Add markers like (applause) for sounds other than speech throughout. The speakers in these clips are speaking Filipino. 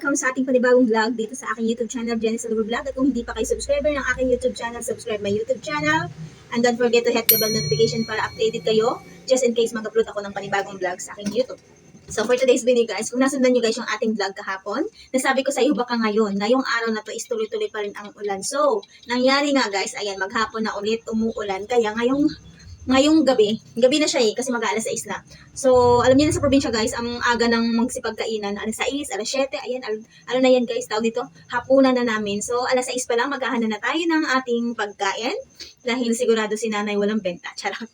welcome sa ating panibagong vlog dito sa aking YouTube channel, Jenny Salvo Vlog. At kung hindi pa kayo subscriber ng aking YouTube channel, subscribe my YouTube channel. And don't forget to hit the bell notification para updated kayo just in case mag-upload ako ng panibagong vlog sa aking YouTube. So for today's video guys, kung nasundan nyo guys yung ating vlog kahapon, nasabi ko sa iyo baka ngayon, ngayong araw na to is tuloy-tuloy pa rin ang ulan. So, nangyari nga guys, ayan, maghapon na ulit umuulan. Kaya ngayong ngayong gabi, gabi na siya eh, kasi mag-aalas 6 na. So, alam niyo na sa probinsya guys, ang aga ng magsipagkainan, alas 6, alas 7, ayan, al- ano na yan guys, tawag dito, hapunan na namin. So, alas 6 pa lang, maghahanan na tayo ng ating pagkain. Dahil sigurado si nanay walang benta. (laughs) Charot.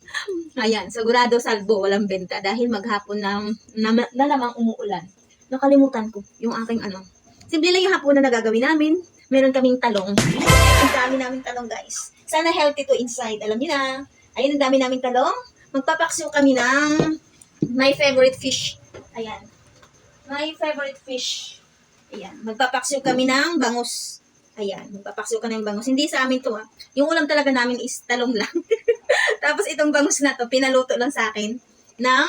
Ayan, sigurado salbo walang benta dahil maghapon na, na, na namang umuulan. Nakalimutan ko yung aking ano. Simple lang yung hapunan na gagawin namin. Meron kaming talong. Ang dami naming talong guys. Sana healthy to inside. Alam niyo na. Ayun, ang dami naming talong. Magpapaksiw kami ng my favorite fish. Ayan. My favorite fish. Ayan. Magpapaksiw kami ng bangus. Ayan. Magpapaksiw ka ng bangus. Hindi sa amin to ha. Yung ulam talaga namin is talong lang. (laughs) Tapos itong bangus na to, pinaluto lang sa akin ng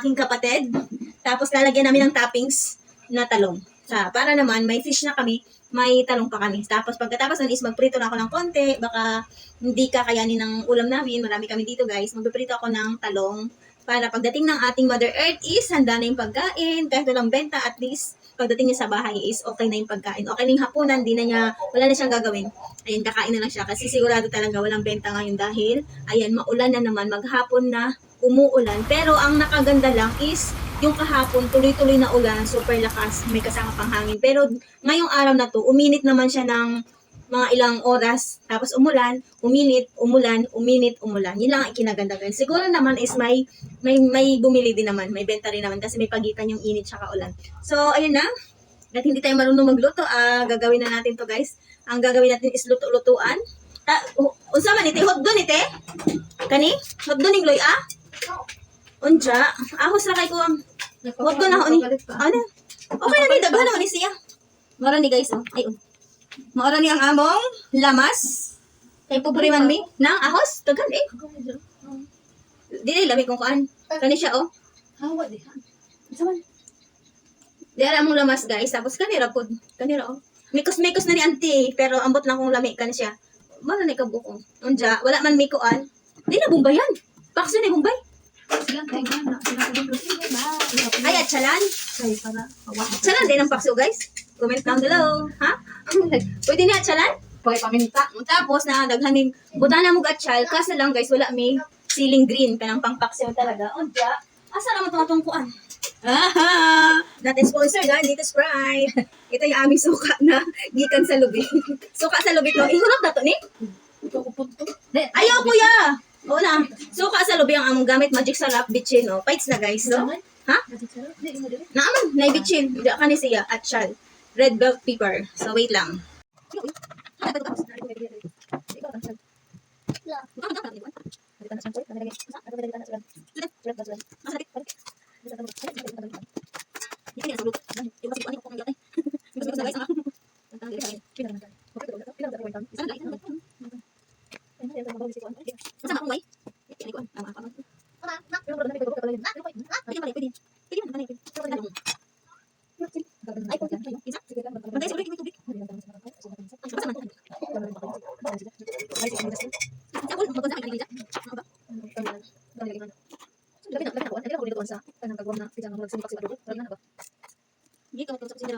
aking kapatid. Tapos lalagyan namin ng toppings na talong. Sa, para naman, may fish na kami, may talong pa kami. Tapos pagkatapos nun is magprito na ako ng konti, baka hindi kakayanin ng ulam namin, marami kami dito guys, magpiprito ako ng talong para pagdating ng ating Mother Earth is handa na yung pagkain, kahit walang benta, at least pagdating niya sa bahay is okay na yung pagkain. Okay na yung hapunan, di na niya, wala na siyang gagawin. Ayun, kakain na lang siya kasi sigurado talaga walang benta ngayon dahil, ayan, maulan na naman, maghapon na, umuulan. Pero ang nakaganda lang is, yung kahapon, tuloy-tuloy na ulan, super lakas, may kasama pang hangin. Pero ngayong araw na to, uminit naman siya ng mga ilang oras, tapos umulan, uminit, umulan, uminit, umulan. Yun lang ang ikinaganda guys. Siguro naman is may, may, may bumili din naman, may benta rin naman kasi may pagitan yung init tsaka ulan. So, ayun na. At hindi tayo marunong magluto, ah gagawin na natin to guys. Ang gagawin natin is luto-lutuan. Ah, uh, unsa man ite hotdog ite? Kani? Hotdog ning loy ah? Unja, ahos ra kay ko ang hotdog na ho ni. Ano? Okay na ni daghan naman ni siya. Mara ni guys oh. Ay oh. Maura ni ang among lamas. Kay pobre man mi nang ahos daghan eh. Dili lami kong kuan. Kani siya oh. Hawa di ha. Saman. Dira among lamas guys, tapos kanira pod. Kanira oh. Mikos-mikos na ni auntie, pero ambot lang kung lami kan siya. Mara ni kabukong. Unja, wala man mi kuan. Di na bumbayan. Pakso ni bumbay. Ay, at chalan. Chalan din ang pakso guys. Comment down below. Ha? (laughs) Pwede na chalan? Pagay paminta. Tapos na daghaning buta na mo gatchal kasi lang guys wala may ceiling green kanang pangpaksiw talaga. Unja, asa naman tong atong kuan? Aha! Not sponsor ha, dito Sprite. Ito yung aming suka na gikan sa lubi. (laughs) suka sa lubi to. Ihulog na to ni? Ayaw kuya! Oo na. Suka sa lubi ang among gamit magic sarap bitchin oh. Fights na guys, no? Ha? Naaman, na bitchin. Hindi ka ni siya at shal. Red bell pepper. So wait lang. Hindi ka matulog sa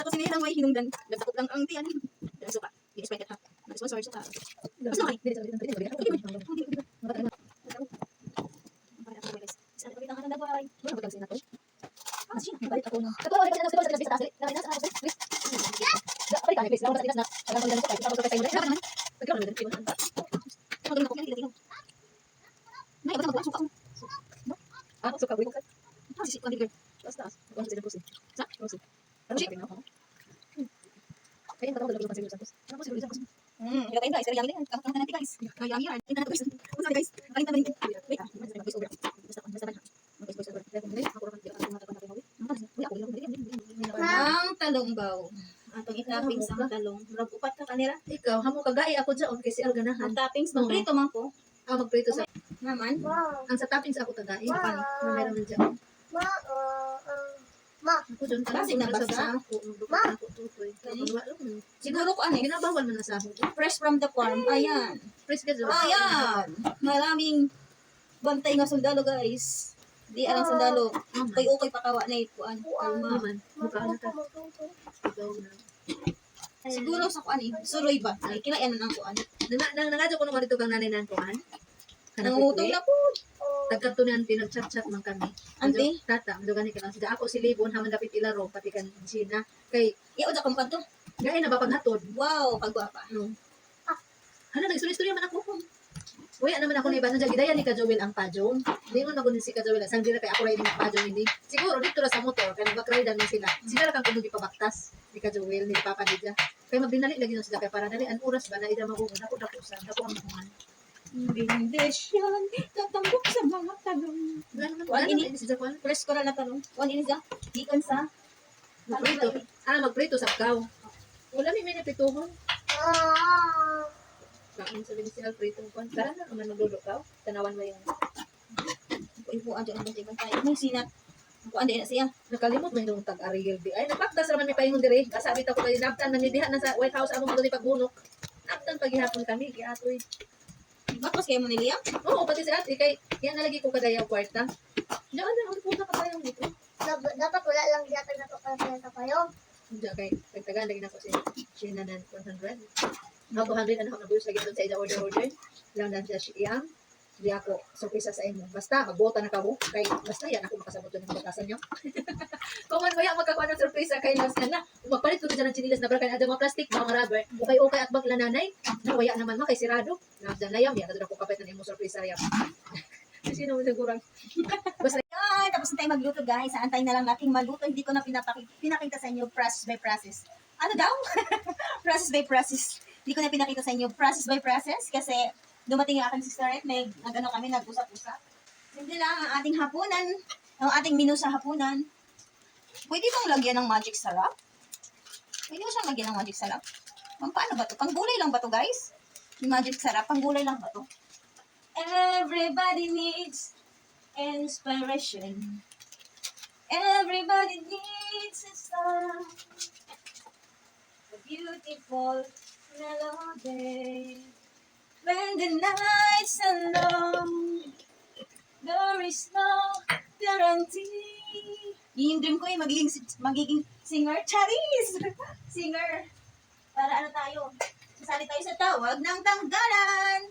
sa lang may hinungdan. Nagtakot lang ang tiyan. Ang suka. Hindi expected ha. Nag-sponsor suka. Mas bitang kanang dagway? Ah, sino? Magaling ako. Hindi tingnan. May iba sa suka ko. Ah, suka ko. Ah, sisi ko ang girl. Taas taas. Ako sa pusi. Sa? Pusi. Ano siya na ako? Kaya patawag dalawa sa Santos. Ano si Luisa Pusi? Hmm, tayo guys. Yummy natin yummy yan. Tingnan natin? Wait ah. Over. Basta basta tayo. Over. Ang. Atong itapping sa talong. Murag upat ka kanira. Ikaw, hamo kagaya ako dyan kasi ganahan. Ang toppings, magprito man ko. Ah, magprito sa Naman. ang sa toppings ako kagaya. Na meron din dyan. Ako doon ka Basig na basa. Ma! Siguro ko ano, eh, ginabawal mo na sa ako. fresh from the farm. Ayan. Press ka doon. Ayan. Maraming bantay nga sundalo, guys. Di alang sundalo. Kay okay pakawa na ito. Ano, kalma. Naman. Mukha na ka. Ikaw na. Siguro sa kuan eh. Suroy ba? Ay, kinainan ng kuan. Nang nang nangadyo ko nung dito kang nanay nan kuan. Nangutong na po. Tagkatunan pinag-chat-chat man kami. Ante? Tata, medyo gani ka lang. Sida ako si Libon, haman dapit ilaro, pati kan Sina. Kay, Iya, uda kong kanto. gaya na ba paghatod? Wow, kagwapa. No. Hala, nag-story-story man ako. Uy, naman ako na iba. Nandiyan, gidaya ni Kajowil ang pajong. Hindi mo nagunin si Kajowil. Sang dira kay ako rin yung pajong hindi. Siguro, dito na sa motor, kaya nag-ride na sila. Sila lang kang kumugi pabaktas ni Kajowil, ni Papa Nidja. Kaya magdinali lagi na sila kaya para dali ang oras ba na ida magungon. Ako dapusan, ako ang magungan. Bindesyon, tatambok sa mga tanong. Wala ini-. Isa ko, Fresh ko na tanong. One inis ah. Gikan sa. magprito. Ah, magprito sa kaw. Wala may minipituhon. Kain sa si Alfredo ko. Tara na, naman maglulo. Tanawan mo yung Ipuan dyan ang bantay-bantay. May sinat. Kuan din na siya. Nakalimot man yung tag-Ariel di. Ay, napaktas naman may paingon dire. Kasabit ako kayo, naptan man diha na sa White House among mga pagbunok. Naptan paghihapon kami, giatoy. Bakos kayo mo ni Liam? Oo, pati si ate, kay, yan nalagi ko kadayaw kwarta. Diyan na, ang punta ka tayo dito. Dap- Dapat wala lang yata na sa kayo. Diyan kay, nagtagaan lagi na ako si Sheena ng 100. Ako 200 ano ako nabuyos lagi doon sa ida order order. Lang na siya siyang. Di ako sorpresa sa inyo. Basta, magbota na ka mo. Kay, basta yan ako makasabot ng batasan nyo. (laughs) Kung man maya magkakuha ng sorpresa kay Lance na, magpalit ko dyan ng chinilas na barkan, ada mga plastic, mga rubber, okay okay at bagla nanay, na waya naman ma kay sirado, na dyan na yam, yan, na ako kapit na mo sorpresa yam. Sino mo siguro? Basta, Yan, tapos na tayo magluto guys. Antay na lang natin magluto. Hindi ko na pinapaki- pinakita sa inyo process by process. Ano daw? (laughs) process by process. Hindi ko na pinakita sa inyo process by process kasi dumating yung aking sister at may nag-ano kami, nag-usap-usap. Hindi lang ang ating hapunan, ang ating menu sa hapunan. Pwede bang lagyan ng magic sarap? Pwede ba siyang lagyan ng magic sarap? Pang paano ba to? Pang gulay lang ba to guys? Yung magic sarap, pang gulay lang ba to? Everybody needs inspiration. Everybody needs a song. A beautiful melody. The nights are long, there is no guarantee. Yun yung dream ko eh, magiging, magiging singer. Charis! (laughs) singer. Para ano tayo? Sasali tayo sa tawag ng tanggalan.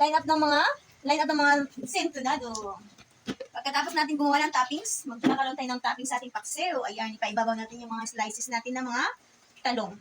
Line up ng mga, line up ng mga sintonado. Pagkatapos natin gumawa ng toppings, magkakaroon tayo ng toppings sa ating paksiw. Ayan, ipaibabaw natin yung mga slices natin ng mga talong.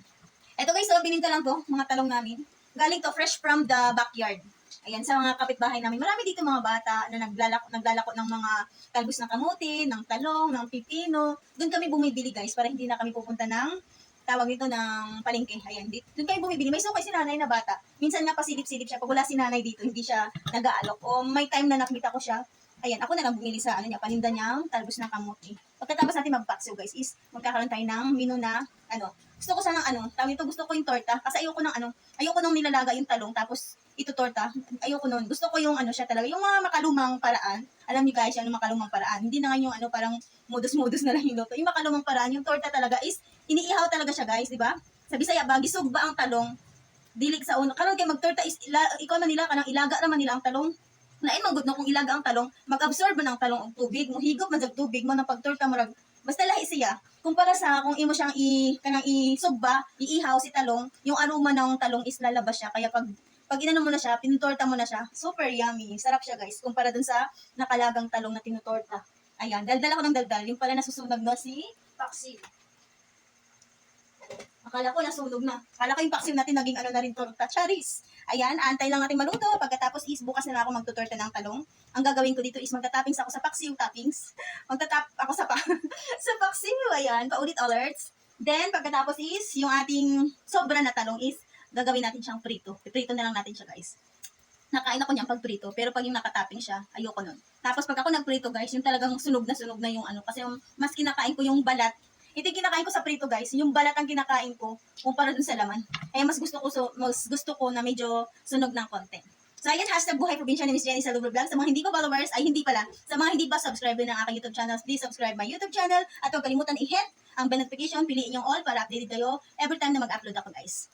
Ito guys, so bininta lang to, mga talong namin. Galing to fresh from the backyard. Ayan, sa mga kapitbahay namin. Marami dito mga bata na naglalako, naglalako ng mga talbos ng kamuti, ng talong, ng pipino. Doon kami bumibili guys, para hindi na kami pupunta ng tawag nito ng palengke. Ayan, di- doon kami bumibili. May sukay si nanay na bata. Minsan nga pasilip-silip siya. Pag wala si nanay dito, hindi siya nag-aalok. O may time na nakita ko siya, ayan, ako na lang bumili sa ano niya, paninda niyang talbos ng kamuti. Pagkatapos natin mag-paksiw guys, is magkakaroon tayo ng menu na, ano, gusto ko sana ano, tawag ito, gusto ko yung torta. Kasi ayoko ng ano, ayoko nung nilalaga yung talong, tapos ito torta. Ayoko nun. Gusto ko yung ano siya talaga, yung mga makalumang paraan. Alam niyo guys, yung makalumang paraan. Hindi na nga yung ano, parang modus-modus na lang yung luto. Yung makalumang paraan, yung torta talaga is, iniihaw talaga siya guys, di ba? Sa Bisaya ba, gisog ba ang talong? Dilig sa uno. Karon kay magtorta is, ila, ikaw man nila, kanang ilaga naman nila ang talong. Lain man gud no kung ilaga ang talong, mag-absorb man ang talong og tubig, mo higop man sa tubig mo nang pagtorta mo basta lahi siya. Kumpara sa kung imo siyang i kanang isugba, iihaw si talong, yung aroma ng talong is lalabas siya kaya pag pag inano mo na siya, pinutorta mo na siya, super yummy. Sarap siya guys, kumpara dun sa nakalagang talong na tinutorta. Ayan, daldal ako ng daldal. Yung pala nasusunog na si Paxi. Akala ko nasunog na. Akala ko yung paksiw natin naging ano na rin torta. Charis. Ayan, antay lang natin maluto. Pagkatapos is bukas na lang ako magtutorta ng talong. Ang gagawin ko dito is magtatoppings ako sa paksiw toppings. (laughs) Magtatap ako sa pa (laughs) sa paksiw. Ayan, paulit alerts. Then, pagkatapos is, yung ating sobra na talong is, gagawin natin siyang prito. Prito na lang natin siya, guys. Nakain ako niyang pag prito, pero pag yung nakatapping siya, ayoko nun. Tapos pag ako nagprito, guys, yung talagang sunog na sunog na yung ano. Kasi yung, mas kinakain ko yung balat ito yung kinakain ko sa prito guys, yung balat ang kinakain ko kumpara dun sa laman. Kaya mas gusto ko so, mas gusto ko na medyo sunog ng konti. So, ayan, hashtag buhay probinsya ni Miss Jenny sa Lugar Vlog. Sa mga hindi pa followers, ay hindi pala. Sa mga hindi pa subscriber ng aking YouTube channel, please subscribe my YouTube channel. At huwag kalimutan i-hit ang bell notification, piliin yung all para updated kayo every time na mag-upload ako, guys.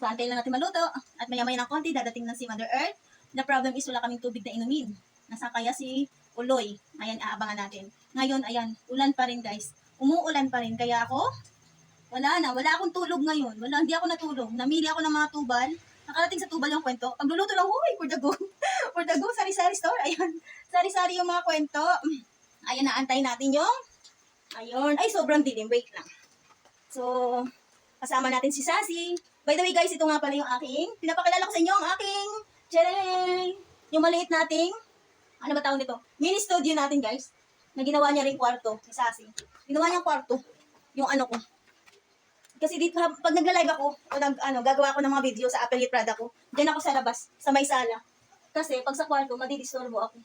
So, antayin lang natin maluto. At maya-maya ng konti, dadating na si Mother Earth. The problem is wala kaming tubig na inumin. Nasa kaya si Uloy. Ayan, aabangan natin. Ngayon, ayan, ulan pa rin, guys. Umuulan pa rin. Kaya ako, wala na. Wala akong tulog ngayon. Wala, hindi ako natulog. Namili ako ng mga tubal. Nakarating sa tubal yung kwento. Pagluluto lang, huy, for the go. (laughs) for the go, sari-sari store. Ayan, (laughs) sari-sari yung mga kwento. Ayan, naantay natin yung, ayun. Ay, sobrang dilim. Wait lang. So, kasama natin si Sassy. By the way, guys, ito nga pala yung aking, pinapakilala ko sa inyo ang aking, Chereng! Yung maliit nating, ano ba tawag nito? Mini studio natin, guys. Na ginawa niya rin kwarto, si Sassy. Ginawa niyang kwarto, yung ano ko, kasi dito, pag nagla-live ako, o nag, ano, gagawa ako ng mga video sa Apple Prada ko, diyan ako sa labas, sa may sala. Kasi pag sa kwarto, madidisturbo ako.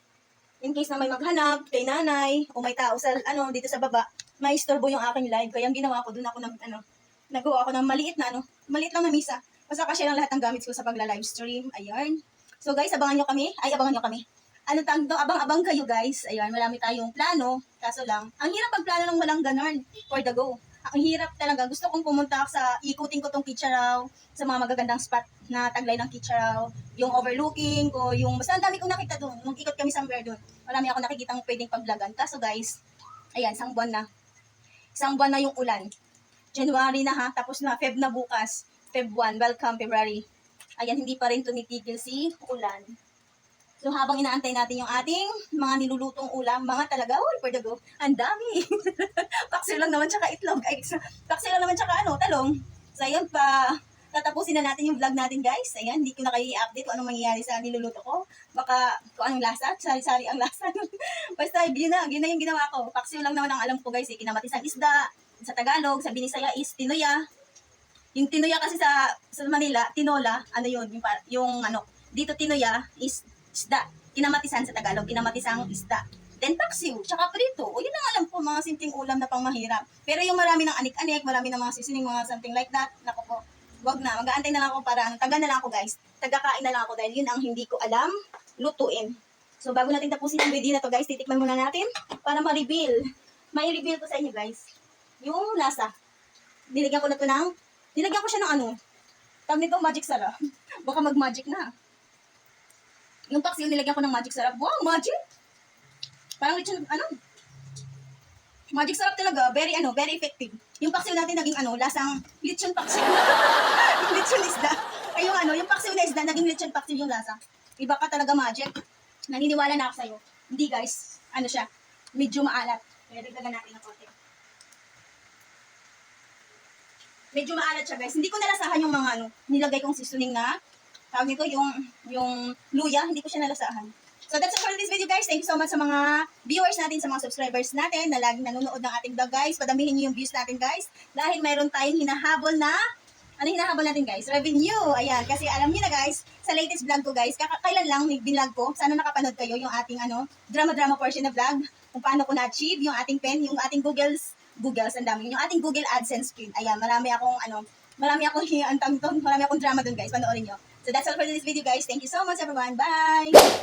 In case na may maghanap kay nanay, o may tao sa, ano, dito sa baba, may istorbo yung aking live. Kaya ang ginawa ko, doon ako nag, ano, nagawa ako ng maliit na, ano, maliit lang na misa. Basta kasi lang lahat ng gamit ko sa pagla-live stream. Ayan. So guys, abangan nyo kami. Ay, abangan nyo kami. Ano tawag to? Abang-abang kayo guys. Ayan, marami tayong plano. Kaso lang, ang hirap magplano ng walang ganon for the go. Ang hirap talaga. Gusto kong pumunta sa, ikutin ko tong Kitcharaw, sa mga magagandang spot na taglay ng Kitcharaw, yung overlooking ko, yung, basta ang dami kong nakita doon. Nung ikot kami somewhere doon, marami ako nakikita pwedeng paglagan. Kaso guys, ayan, isang buwan na. Isang buwan na yung ulan. January na ha, tapos na, Feb na bukas. Feb 1, welcome February. Ayan, hindi pa rin tumitigil si ulan. So habang inaantay natin yung ating mga nilulutong ulam, mga talaga, oh, for the go, ang dami. (laughs) paksiw lang naman tsaka itlog. Ay, paksiw lang naman tsaka ano, talong. So ayun pa, tatapusin na natin yung vlog natin guys. Ayan, hindi ko na kayo i-update kung anong mangyayari sa niluluto ko. Baka kung anong lasa, sari-sari ang lasa. (laughs) Basta yun na, yun na yung ginawa ko. Paksiw lang naman ang alam ko guys, eh. kinamatis ang isda. Sa Tagalog, sa Binisaya is tinuya. Yung tinuya kasi sa sa Manila, tinola, ano yun, yung, yung ano, dito tinuya is isda. Kinamatisan sa Tagalog, kinamatisang isda. Then paksiw, tsaka prito. O yun ang alam ko, mga simpleng ulam na pang mahirap. Pero yung marami ng anik-anik, marami ng mga seasoning, mga something like that, naku po, wag na. Mag-aantay na lang ako para, ano, taga na lang ako guys. Tagakain na lang ako dahil yun ang hindi ko alam lutuin. So bago natin tapusin ang video na to guys, titikman muna natin para ma-reveal. May reveal ko sa inyo guys. Yung lasa. Nilagyan ko na to ng, nilagyan ko siya ng ano, tawag nito magic sarap. (laughs) Baka mag-magic na. Yung paksiw, nilagyan ko ng magic sarap. Wow, magic! Parang lechon, ano? Magic sarap talaga. Very, ano, very effective. Yung paksiw natin naging, ano, lasang lechon paksiw. (laughs) yung lechon isda. Ay, yung ano, yung paksiw na isda, naging lechon paksiw yung lasa. Iba ka talaga magic. Naniniwala na ako sa'yo. Hindi, guys. Ano siya? Medyo maalat. Kaya dagdagan natin ng konti. Medyo maalat siya, guys. Hindi ko nalasahan yung mga, ano, nilagay kong seasoning na tawag nito yung yung luya, hindi ko siya nalasahan. So that's all for this video guys. Thank you so much sa mga viewers natin, sa mga subscribers natin na laging nanonood ng ating vlog guys. Padamihin niyo yung views natin guys. Dahil mayroon tayong hinahabol na ano hinahabol natin guys? Revenue. Ayan, kasi alam niyo na guys, sa latest vlog ko guys, kailan lang binlog ko, sana nakapanood kayo yung ating ano, drama-drama portion na vlog, kung paano ko na-achieve yung ating pen, yung ating Google's, Google's, ang dami, yung ating Google AdSense screen. Ayan, marami akong ano, marami akong, ang tawag nito, marami akong drama dun guys, panoorin nyo. So that's all for this video guys. Thank you so much everyone. Bye!